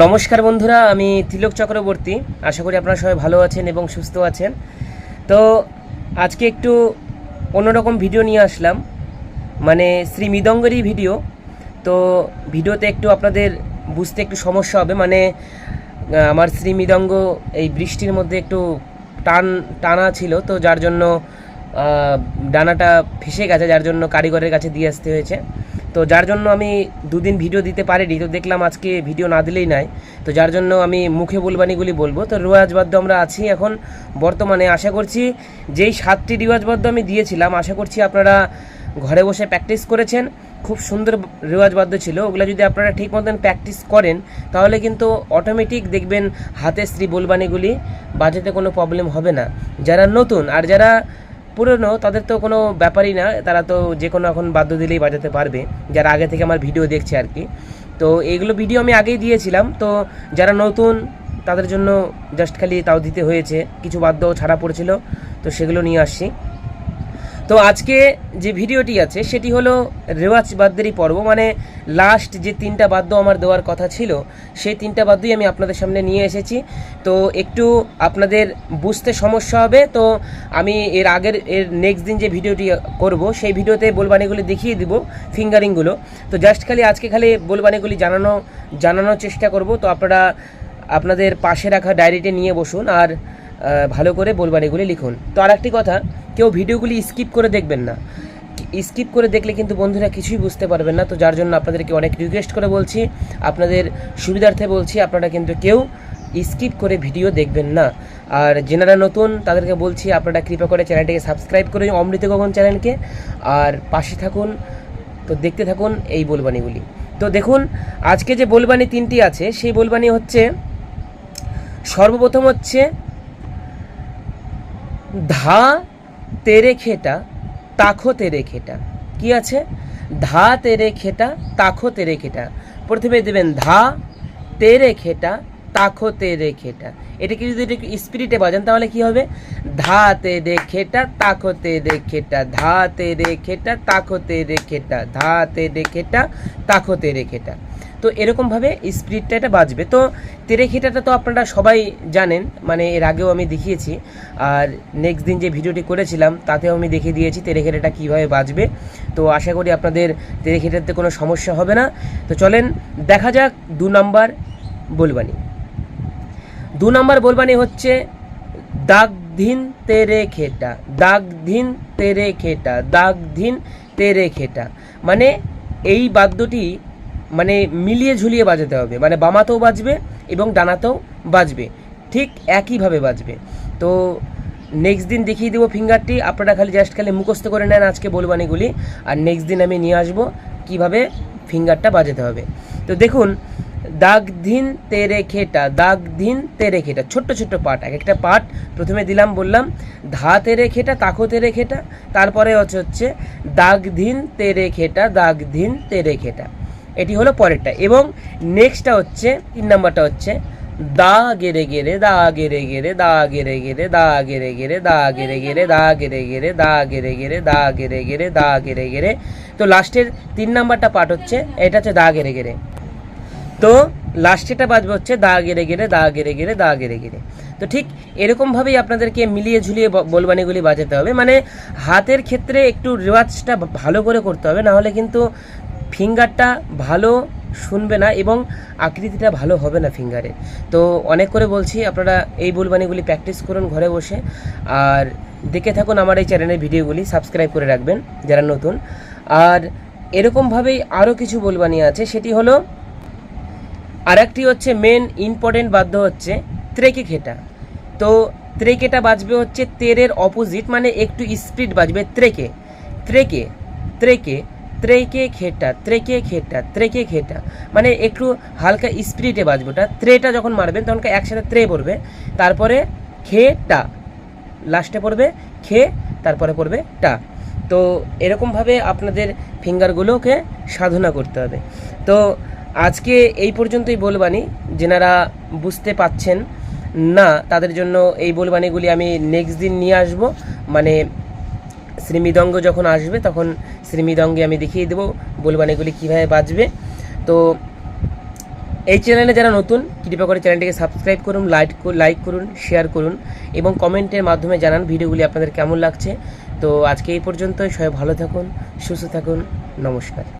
নমস্কার বন্ধুরা, আমি তিলক চক্রবর্তী। আশা করি আপনারা সবাই ভালো আছেন এবং সুস্থ আছেন। তো আজকে একটু অন্যরকম ভিডিও নিয়ে আসলাম। মানে শ্রী মৃদঙ্গেরই ভিডিও। তো ভিডিওতে একটু আপনাদের বুঝতে একটু সমস্যা হবে। মানে আমার শ্রী মৃদঙ্গ এই বৃষ্টির মধ্যে একটু টান, টানা ছিল। তো যার জন্য ডানাটা ফেসে গেছে, যার জন্য কারিগরের কাছে দিয়ে আসতে হয়েছে। তো যার জন্য আমি দুদিন ভিডিও দিতে পারিনি, তো দেখলাম আজকে ভিডিও না দিলেই নাই। তো যার জন্য আমি মুখে বলবানিগুলি বলব। তো রেওয়াজবাদ্য আমরা আছি এখন বর্তমানে। আশা করছি যেই সাতটি রেওয়াজবাদ্য আমি দিয়েছিলাম, আশা করছি আপনারা ঘরে বসে প্র্যাকটিস করেছেন। খুব সুন্দর রেওয়াজবাদ্য ছিল। ওগুলো যদি আপনারা ঠিক মতন প্র্যাকটিস করেন, তাহলে কিন্তু অটোমেটিক দেখবেন হাতে স্ত্রী বলবানিগুলি বাজাতে কোনো প্রবলেম হবে না। যারা নতুন আর যারা পুরনো, তাদের তো কোনো ব্যাপারই না। তারা তো যে কোনো এখন বাধ্য দিলেই বাজাতে পারবে, যারা আগে থেকে আমার ভিডিও দেখছে আর কি। তো এইগুলো ভিডিও আমি আগেই দিয়েছিলাম। তো যারা নতুন, তাদের জন্য জাস্ট খালি তাও দিতে হয়েছে। কিছু বাদ্য ছাড়া পড়েছিল, তো সেগুলো নিয়ে আসছি। তো আজকে যে ভিডিওটি আছে, সেটি হলো রেওয়াজ বাদ্যেরই পর্ব। মানে লাস্ট যে তিনটা বাদ্য আমার দেওয়ার কথা ছিল, সেই তিনটা বাদ্যই আমি আপনাদের সামনে নিয়ে এসেছি। তো একটু আপনাদের বুঝতে সমস্যা হবে, তো আমি এর আগের, এর নেক্সট দিন যে ভিডিওটি করব, সেই ভিডিওতে বোলবানিগুলি দেখিয়ে দিব ফিঙ্গারিংগুলো তো জাস্ট খালি আজকে খালি বোলবানিগুলি জানানো, জানানোর চেষ্টা করব। তো আপনারা, আপনাদের পাশে রাখা ডায়েরিতে নিয়ে বসুন। আর ভালো করে বোলবানিগুলি লিখুন। তো আর একটি কথা, কেউ ভিডিওগুলি স্কিপ করে দেখবেন না। স্কিপ করে দেখলে কিন্তু বন্ধুরা কিছুই বুঝতে পারবেন না। তো যার জন্য আপনাদেরকে অনেক রিকোয়েস্ট করে বলছি, আপনাদের সুবিধার্থে বলছি, আপনারা কিন্তু কেউ স্কিপ করে ভিডিও দেখবেন না। আর যেনারা নতুন, তাদেরকে বলছি, আপনারা কৃপা করে চ্যানেলটিকে সাবস্ক্রাইব করে অমৃত গগন চ্যানেলকে। আর পাশে থাকুন, তো দেখতে থাকুন এই বোলবানিগুলি তো দেখুন, আজকে যে বোলবানি তিনটি আছে, সেই বোলবানি হচ্ছে, সর্বপ্রথম হচ্ছে ধা তেরে খেটা, তাখো তেরে খেটা। কি আছে? ধা তেরে খেটা, তাখো তেরে খেটা। প্রথমে দেবেন ধা তেরে খেটা, তাখো তেরে খেটা। এটাকে যদি একটু স্পিরিটে বাজান, তাহলে কি হবে? ধা তেরে খেটা, তাখো তেরে খেটা। ধা তেরে খেটা, তাখো তেরে খেটা। ধা তেরে খেটা, তাখো তেরে খেটা। তো এরকমভাবে স্পিরিটটা এটা বাজবে। তো তেরেখিটাটা তো আপনারা সবাই জানেন মানে এর আগেও আমি দেখিয়েছি। আর নেক্সট দিন যে ভিডিওটি করেছিলাম, তাতেও আমি দেখিয়ে দিয়েছি তেরেখিটাটা কীভাবে বাজবে। তো আশা করি আপনাদের তেরেখিটাতে কোনো সমস্যা হবে না। তো চলেন, দেখা যাক দু নম্বর বলবানি দু নম্বর বলবানি হচ্ছে দাগ ধিন তেরে খেটা দাগ ধিন তেরে খেটা দাগ ধিন তেরে খেটা মানে এই বাদ্যটি মানে মিলিয়ে ঝুলিয়ে বাজাতে হবে। মানে বামাতেও বাজবে এবং ডানাতেও বাজবে। ঠিক একইভাবে বাজবে। তো নেক্সট দিন দেখিয়ে দেবো ফিঙ্গারটি আপনারা খালি জাস্ট খালি মুখস্থ করে নেন আজকে বলবানিগুলি আর নেক্সট দিন আমি নিয়ে আসব কীভাবে ফিঙ্গারটা বাজাতে হবে। তো দেখুন, দাগ ধিন তেরে খেটা, দাগ ধিন তেরে খেটা। ছোট্ট ছোট্ট পাট। এক একটা পাট প্রথমে দিলাম, বললাম, ধা তেরে খেটা, তাকো তেরে খেটা। তারপরে হচ্ছে হচ্ছে, দাগ ধিন তেরে খেটা, দাগ ধিন তেরে খেটা। এটি হলো পরেরটা এবং নেক্সটটা হচ্ছে তিন নাম্বারটা হচ্ছে দা গেরে গেরে দা গেরে গেরে দা গেরে গেরে দা গেরে গেরে দা গেরে গেরে দা গেরে গেরে দা গেরে গেরে দা গেরে গেরে দা গেরে গেরে তো লাস্টের তিন নাম্বারটা পার্ট হচ্ছে এটা হচ্ছে দা গেরে গেরে তো লাস্টেটা বাজবে হচ্ছে দা গেরে গেরে দা গেরে গেরে দা গেরে গেরে তো ঠিক এরকমভাবেই আপনাদেরকে মিলিয়ে ঝুলিয়ে বলবানিগুলি বাজাতে হবে মানে হাতের ক্ষেত্রে একটু রেওয়াজটা ভালো করে করতে হবে না হলে কিন্তু ফিঙ্গারটা ভালো শুনবে না এবং আকৃতিটা ভালো হবে না ফিঙ্গারে। তো অনেক করে বলছি, আপনারা এই বুলবানিগুলি প্র্যাকটিস করুন ঘরে বসে। আর দেখে থাকুন আমার এই চ্যানেলের ভিডিওগুলি সাবস্ক্রাইব করে রাখবেন যারা নতুন। আর এরকমভাবেই আরও কিছু বুলবানি আছে, সেটি হলো আর একটি হচ্ছে মেন ইম্পর্টেন্ট বাদ্য হচ্ছে ত্রেকে খেটা তো ত্রেকেটা বাজবে হচ্ছে তেরের অপোজিট মানে একটু স্পিড বাজবে, ত্রেকে। ত্রেকে ত্রেকে ত্রেকে খেটা ত্রেকে খেটা ত্রেকে খেটা। মানে একটু হালকা স্পিরিটে বাজবে। ওটা ত্রেটা যখন মারবেন, তখন একসাথে ত্রে পড়বে। তারপরে খেটা, লাস্টে পড়বে, খে, তারপরে পড়বে টা। তো এরকমভাবে আপনাদের ফিঙ্গারগুলোকে সাধনা করতে হবে। তো আজকে এই পর্যন্তই বলবানি যেনারা বুঝতে পাচ্ছেন না, তাদের জন্য এই বলবানিগুলি আমি নেক্সট দিন নিয়ে আসব। মানে শ্রীমৃদঙ্গ যখন আসবে, তখন শ্রীমৃদঙ্গে আমি দেখিয়ে দেবো বলবান এগুলি কীভাবে বাজবে। তো এই চ্যানেলে যারা নতুন, কৃপা করে চ্যানেলটিকে সাবস্ক্রাইব করুন লাইক লাইক করুন, শেয়ার করুন এবং কমেন্টের মাধ্যমে জানান ভিডিওগুলি আপনাদের কেমন লাগছে। তো আজকে এই পর্যন্তই, সবাই ভালো থাকুন, সুস্থ থাকুন, নমস্কার।